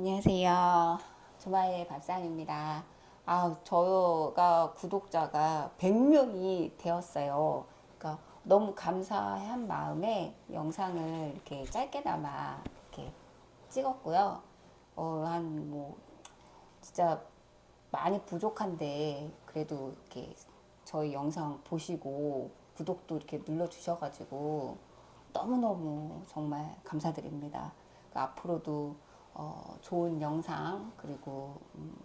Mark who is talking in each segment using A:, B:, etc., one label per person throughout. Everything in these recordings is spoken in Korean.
A: 안녕하세요. 조마의 밥상입니다. 아, 저가 구독자가 100명이 되었어요. 그러니까 너무 감사한 마음에 영상을 이렇게 짧게나마 이렇게 찍었고요. 어, 한 뭐, 진짜 많이 부족한데, 그래도 이렇게 저희 영상 보시고 구독도 이렇게 눌러 주셔 가지고 너무너무 정말 감사드립니다. 그 앞으로도 어, 좋은 영상 그리고 음,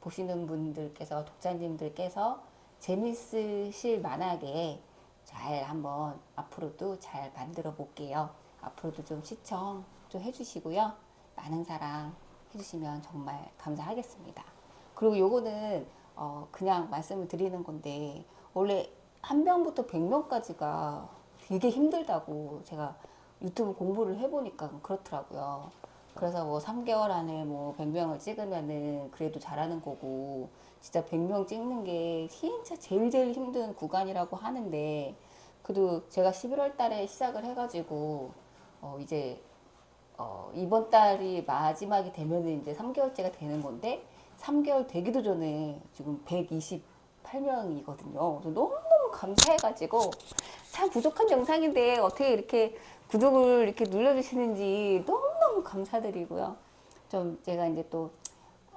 A: 보시는 분들께서 독자님들께서 재밌으실 만하게 잘 한번 앞으로도 잘 만들어 볼게요. 앞으로도 좀 시청 좀 해주시고요. 많은 사랑 해주시면 정말 감사하겠습니다. 그리고 요거는 어, 그냥 말씀을 드리는 건데 원래 한 명부터 100명까지가 되게 힘들다고 제가 유튜브 공부를 해보니까 그렇더라고요. 그래서 뭐 3개월 안에 뭐 100명을 찍으면은 그래도 잘하는 거고 진짜 100명 찍는 게 진짜 제일 제일 힘든 구간이라고 하는데 그래도 제가 11월 달에 시작을 해가지고 어 이제 어 이번 달이 마지막이 되면은 이제 3개월째가 되는 건데 3개월 되기도 전에 지금 128명이거든요. 그래서 너무너무 감사해가지고 참 부족한 영상인데 어떻게 이렇게 구독을 이렇게 눌러주시는지 너무 너무 감사드리고요. 좀 제가 이제 또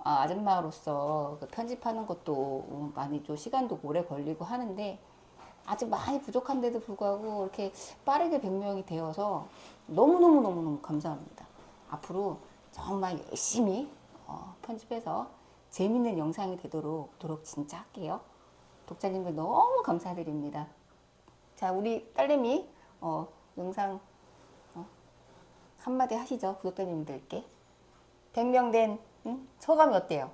A: 아, 아줌마로서 그 편집하는 것도 많이 좀 시간도 오래 걸리고 하는데 아직 많이 부족한데도 불구하고 이렇게 빠르게 100명이 되어서 너무너무너무너무 감사합니다. 앞으로 정말 열심히 어, 편집해서 재밌는 영상이 되도록 도록 진짜 할게요. 독자님들 너무 감사드립니다. 자, 우리 딸내미 어, 영상 어, 한마디 하시죠. 구독자님들께. 100명 된 응? 소감이 어때요?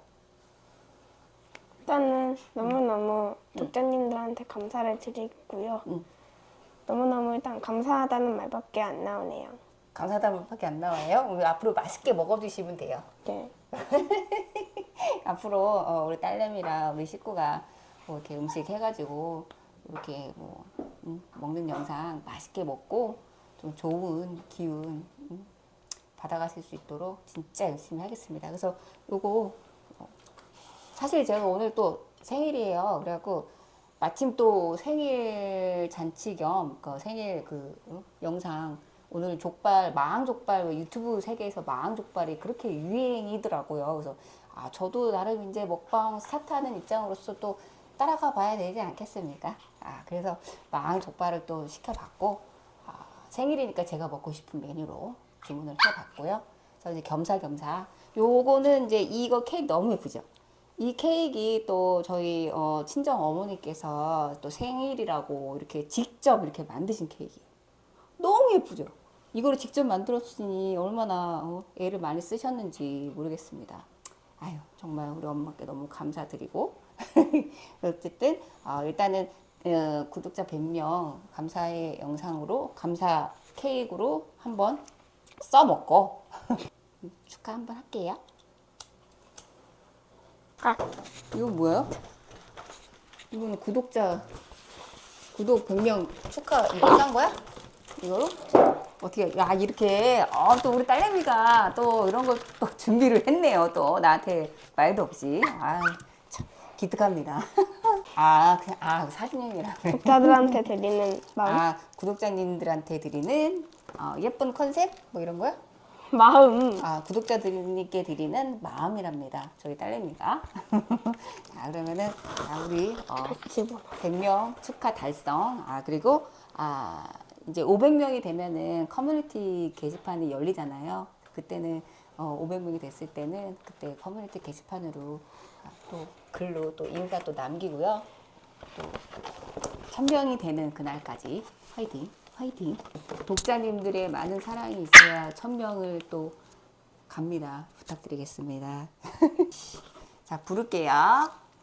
B: 일단은 너무너무 독자님들한테 감사를 드리고요.
A: 응.
B: 너무너무 일단 감사하다는 말밖에 안 나오네요.
A: 감사하다는 밖에 안 나와요. 우리 앞으로 맛있게 먹어주시면 돼요.
B: 네.
A: 앞으로 어, 우리 딸내미랑 우리 식구가 뭐 이렇게 음식 해가지고 이렇게 뭐 음, 먹는 영상 맛있게 먹고 좀 좋은 기운 음, 받아가실 수 있도록 진짜 열심히 하겠습니다. 그래서 요거 어, 사실 제가 오늘 또 생일이에요. 그래갖고 마침 또 생일 잔치 겸 그 생일 그 어? 영상 오늘 족발 마항 족발 유튜브 세계에서 마항 족발이 그렇게 유행이더라고요. 그래서 아 저도 나름 이제 먹방 스타트하는 입장으로서 또 따라가 봐야 되지 않겠습니까? 아 그래서 마항 족발을 또 시켜봤고 아, 생일이니까 제가 먹고 싶은 메뉴로 주문을 해봤고요. 그래서 이제 겸사겸사 요거는 이제 이거 케이크 너무 예쁘죠? 이 케이크 또 저희 어, 친정 어머니께서 또 생일이라고 이렇게 직접 이렇게 만드신 케이크. 너무 예쁘죠? 이거를 직접 만들었으니 얼마나 어, 애를 많이 쓰셨는지 모르겠습니다. 아유, 정말 우리 엄마께 너무 감사드리고. 어쨌든, 어, 일단은, 어, 구독자 100명 감사의 영상으로, 감사 케이크로 한번 써먹고, 축하 한번 할게요.
B: 아,
A: 이건 뭐예요? 이거는 구독자 구독 100명 축하 이거 한 거야? 이거로? 어떻게 야 이렇게 어, 또 우리 딸내미가 또 이런 걸 또 준비를 했네요 또 나한테 말도 없이 아참 기특합니다 아 그냥 아 사진이라
B: 독자들한테 드리는 마음.
A: 아 구독자님들한테 드리는 어, 예쁜 컨셉 뭐 이런 거야?
B: 마음.
A: 아, 구독자들께 드리는 마음이랍니다. 저희 딸내미가. 자, 그러면은, 자, 우리, 어,
B: 집어.
A: 100명 축하 달성. 아, 그리고, 아, 이제 500명이 되면은 커뮤니티 게시판이 열리잖아요. 그때는, 어, 500명이 됐을 때는 그때 커뮤니티 게시판으로 아, 또 글로 또 인사 또 남기고요. 또, 천명이 되는 그날까지 화이팅, 화이팅. 독자님들의 많은 사랑이 있어야 천명을 또 갑니다. 부탁드리겠습니다. 자, 부를게요.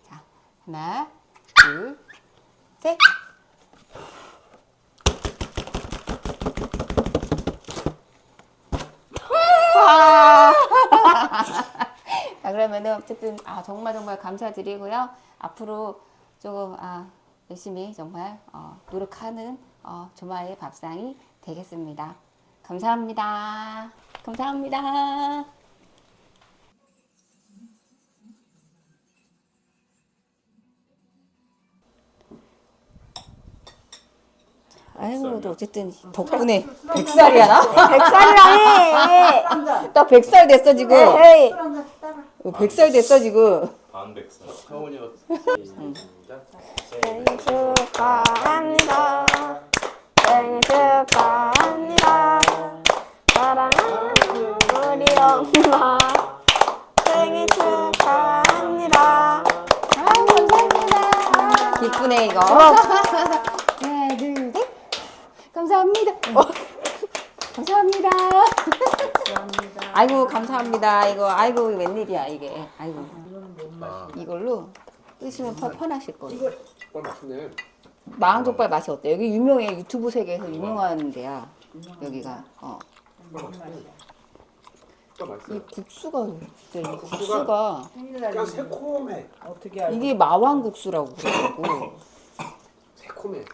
A: 자, 하나, 둘, 셋. 자, 그러면은 어쨌든 아, 정말 정말 감사드리고요. 앞으로 조금 아, 열심히 정말 어, 노력하는 어, 조마의 밥상이 되겠습니다. 감사합니다. 감사합니다. 아이고, 너 어쨌든 덕분에 백살이야 나?
B: 백살이라니!
A: 나 백살 됐어 지금.
B: 에이.
A: 백살 됐어 지금.
C: 반백살. 서훈이 시작.
B: 생일 축하합니다. 생일 축하합니다. 사랑하는 우리 엄마. 생일 축하합니다.
A: 아 감사합니다. 기쁘네 이거. 하나 둘 셋. 감사합니다. 어. 감사합니다. 아이고 감사합니다. 이거 아이고 웬일이야 이게. 아이고
C: 아,
A: 이걸로 뜨시면 더 편하실 거예요.
D: 족발 맛있네.
A: 마항족발 맛이 어때? 여기 유명해 유튜브 세계에서 유명한 데야. 여기가. 어. 이
D: 맛있어요.
A: 국수가 진짜 이 국수가
D: 그냥 새콤해.
E: 어떻게 알고?
A: 이게 마왕 국수라고 그러고.
D: 새콤해.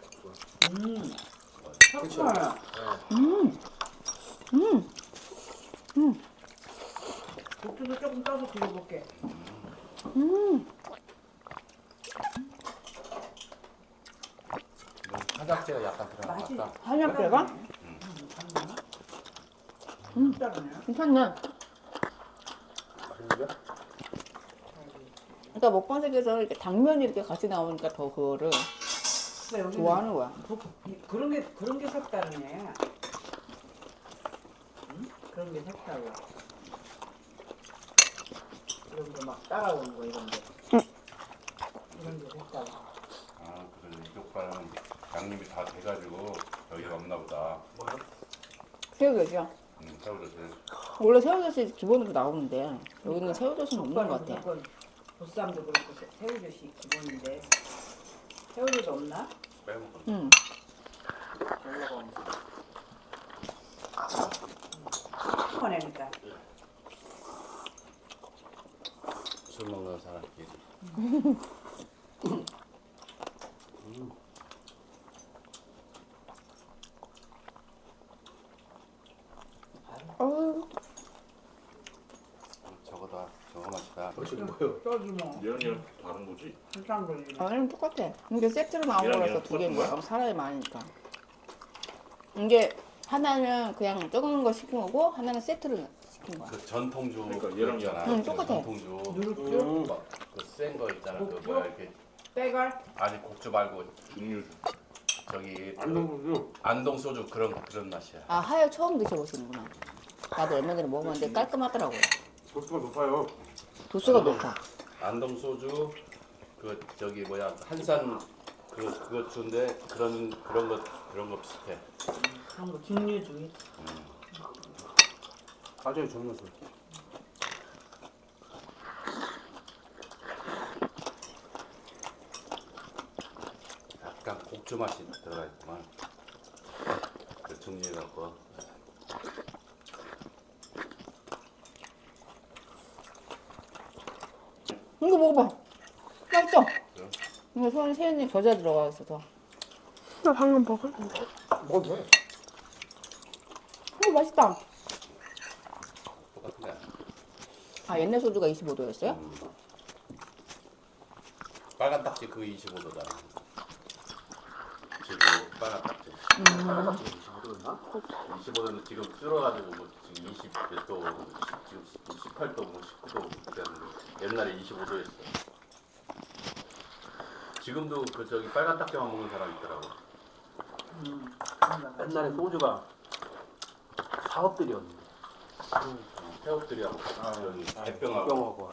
E: 섞어요. 국수도 조금 떠서 드려볼게.
C: 화장재가 약간 들어간 것 같다.
A: 한약재가?
E: 짜르네요.
A: 괜찮네.
D: 맛있는데?
A: 그러니까 먹방 세계에서 이렇게 당면이 이렇게 같이 나오니까 더 그거를
E: 여기는
A: 좋아하는 거야.
E: 부- 이- 그런 게 그런 게 색다르네. 응? 그런 게 색달라. 이런 거막 따라오는 거 이런 게. 이런 게 색달라.
C: 아, 그래 이 족발은 양념이 다 돼가지고 여기가 없나 보다.
A: 새우젓이야.
C: 음, 새우젓을.
A: 원래 새우젓이 기본으로 나오는데 여기는 새우젓은 없는 것 같아.
E: 보쌈도 그렇고 새- 새우젓이 기본인데 새우젓 없나?
C: 빼먹어.
A: 응.
E: 올라가면. 꺼내니까.
C: 술 먹는 사람끼리.
A: 어우,
C: 저거다. 저거 맛이다.
D: 벌써 뭐요?
E: 저기 뭐
F: 얘랑 다른 거지?
E: 한상 돌리네.
A: 아니 똑같아. 이게 세트로 나온 거라서
F: 얘랑
A: 두 개인 거야. 사람이 많으니까. 이게 하나는 그냥 적은 거 시킨 거고 하나는 세트로 시킨 거야.
C: 그 전통주
F: 그러니까 얘랑
C: 있잖아.
A: 응,
C: 그
A: 똑같아.
C: 전통주.
E: 누룩주,
C: 그센 거 있잖아. 그? 뭐야 이렇게
E: 빼갈,
C: 아니 곡주 말고
F: 육류
C: 저기 그
D: 안동구주.
C: 안동 소주 그런 그런 맛이야.
A: 아 하여 처음 드셔보시는구나. 나도 얼마 전에 먹어봤는데 깔끔하더라고 요.
D: 도수가 높아요.
A: 도수가 높아.
C: 안동 소주 그 저기 뭐야 한산 그 그거 주인데 그런 그런 거 그런 거 비슷해.
E: 그런 거 증류주.
D: 가져요 정면수.
C: 약간 곡주 맛이 들어가 있구만. 그 정리해 갖고
A: 이거 먹어봐. 맛있어.
C: 그래?
A: 이거 손 세연이 겨자 들어가 있어서.
B: 나 방금 먹었는데.
D: 먹어도 돼.
A: 이거 맛있다.
C: 똑같은.
A: 아 옛날 소주가 25도였어요?
C: 음. 빨간 딱지 그 25도잖아. 지금 빨간 딱지.
A: 음.
C: 빨간 딱지 25도였나? 25도는 지금 줄어가지고 뭐 지금 20몇 도, 지금 18도, 뭐 19도 됐는데 옛날에 25도였어. 지금도 그 저기 빨간 딱지만 먹는 사람 있더라고.
E: 음.
D: 옛날에 소주가 사업들이었는데.
C: 태국들이하고 저기 대병하고
D: 병하고.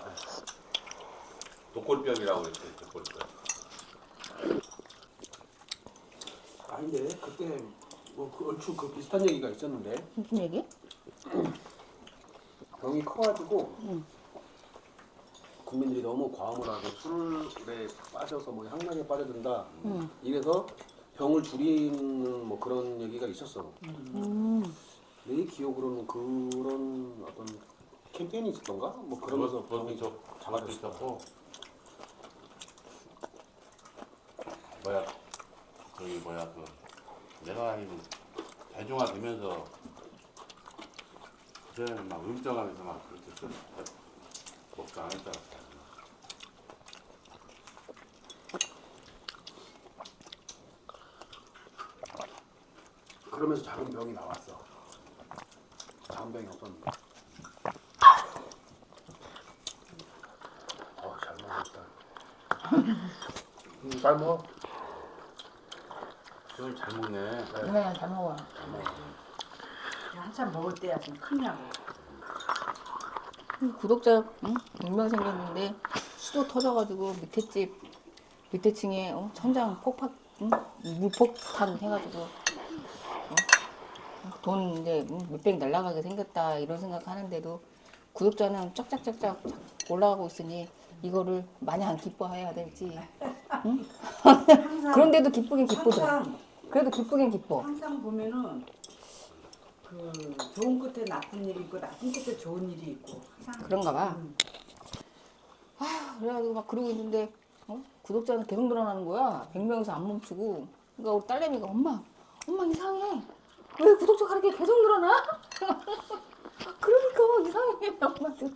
C: 독골병이라고 그랬어요. 독골병.
D: 아닌데 그때 뭐 그 얼추 그 비슷한 얘기가 있었는데
A: 무슨 얘기?
D: 병이 커가지고
A: 응.
D: 국민들이 너무 과음을 하고 술에 빠져서 뭐 향락에 빠져든다.
A: 응.
D: 이래서 병을 줄이는 뭐 그런 얘기가 있었어.
A: 음.
D: 내 기억으로는 그런 어떤 캠페인이 있었던가? 뭐 그러면서
C: 그것도
D: 병이
C: 저 잡아도 있었고 뭐야 저기 뭐야 그 내가 알기로 대중화 되면서 그때는 막 음정하면서 막 그렇게 술 먹지 않았잖아
D: 그러면서 작은 병이 나왔어. 작은 병이 없었는데. 어, 잘 먹었다. 음, 잘 먹어.
C: 수영이 잘 먹네.
A: 네, 잘 먹어요.
E: 한참 먹을 때야 좀 크냐고.
A: 구독자 응? 1명 생겼는데 수도 터져가지고 밑에 집 밑에 층에 어? 천장 폭파 응? 물폭탄 해가지고 어? 돈 이제 응? 몇백 날라가게 생겼다 이런 생각하는데도 구독자는 쫙쫙쫙쫙 올라가고 있으니 이거를 마냥 기뻐해야 될지 응?
E: 항상
A: 그런데도 기쁘긴
E: 항상
A: 그래도 기쁘긴 기뻐
E: 항상 보면은 그 좋은 끝에 나쁜 일이 있고 나쁜 끝에 좋은 일이 있고 항상
A: 그런가 봐.
E: 음.
A: 그래가지고 막 그러고 있는데 어? 구독자는 계속 늘어나는 거야. 100명에서 안 멈추고. 그러니까 우리 딸내미가 엄마, 엄마 이상해. 왜 구독자가 이렇게 계속 늘어나? 그러니까 이상해 엄마도.